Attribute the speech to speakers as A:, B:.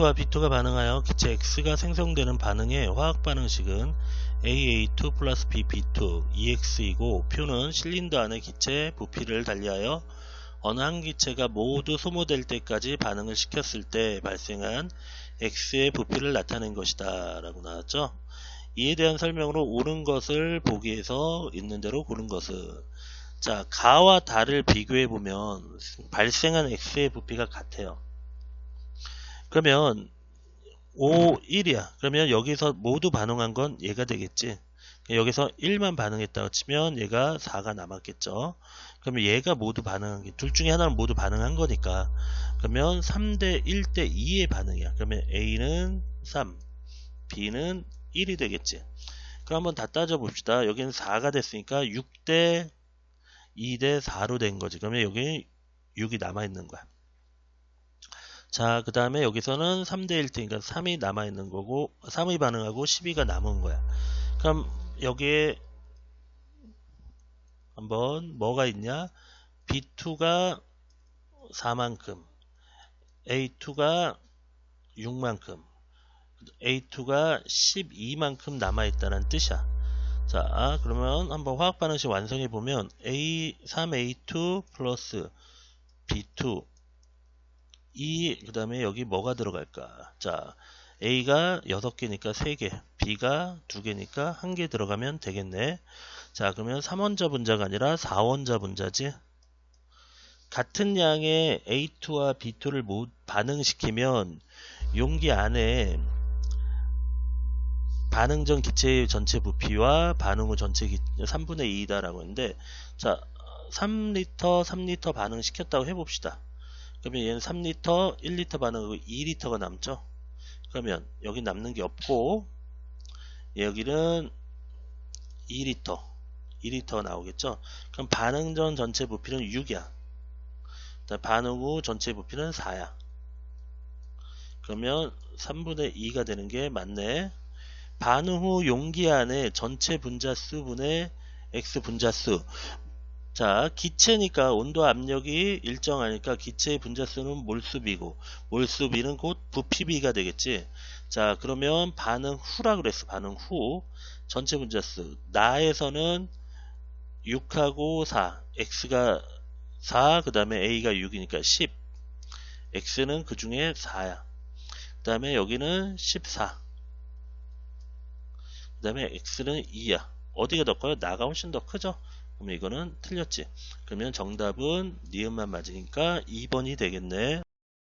A: 와 B2가 반응하여 기체 X가 생성되는 반응의 화학 반응식은 AA2 플러스 BP2 EX이고 표는 실린더 안의 기체 부피를 달리하여 어느 한 기체가 모두 소모될 때까지 반응을 시켰을 때 발생한 X의 부피를 나타낸 것이다 라고 나왔죠. 이에 대한 설명으로 옳은 것을 보기에서 있는 대로 고른 것은 자 가와 다를 비교해 보면 발생한 X의 부피가 같아요. 그러면 5, 1이야. 그러면 여기서 모두 반응한 건 얘가 되겠지. 여기서 1만 반응했다고 치면 얘가 4가 남았겠죠. 그러면 얘가 모두 반응한 게 둘 중에 하나는 모두 반응한 거니까 그러면 3대 1대 2의 반응이야. 그러면 A는 3, B는 1이 되겠지. 그럼 한번 다 따져 봅시다. 여기는 4가 됐으니까 6대 2대 4로 된 거지. 그러면 여기 6이 남아 있는 거야. 자, 그 다음에 여기서는 3대 1대니까 3이 남아있는 거고, 3이 반응하고 12가 남은 거야. 그럼 여기에 한번 뭐가 있냐? B2가 4만큼, A2가 6만큼, A2가 12만큼 남아있다는 뜻이야. 자, 그러면 한번 화학 반응식 완성해 보면 A 3A2 플러스 B2 이, 그 다음에 여기 뭐가 들어갈까? 자, A가 6개니까 3개, B가 2개니까 1개 들어가면 되겠네. 자, 그러면 3원자 분자가 아니라 4원자 분자지. 같은 양의 A2와 B2를 모, 반응시키면 용기 안에 반응 전 기체의 전체 부피와 반응 후 전체 기, 3분의 2이다라고 했는데, 자, 3리터, 3리터 반응시켰다고 해봅시다. 그러면 얘는 3리터, 1리터 반응하고 2리터가 남죠. 그러면 여기 남는 게 없고 여기는 2리터, 2리터가 나오겠죠. 그럼 반응 전 전체 부피는 6이야. 반응 후 전체 부피는 4야. 그러면 3분의 2가 되는 게 맞네. 반응 후 용기 안에 전체 분자수 분의 x 분자수 자, 기체니까 온도 압력이 일정하니까 기체의 분자수는 몰수비고 몰수비는 곧 부피비가 되겠지. 자, 그러면 반응 후라 그랬어. 반응 후. 전체 분자수. 나에서는 6하고 4. x가 4, 그 다음에 a가 6이니까 10. x는 그 중에 4야. 그 다음에 여기는 14. 그 다음에 x는 2야. 어디가 더 커요? 나가 훨씬 더 크죠? 그럼 이거는 틀렸지. 그러면 정답은 니은만 맞으니까 2번이 되겠네.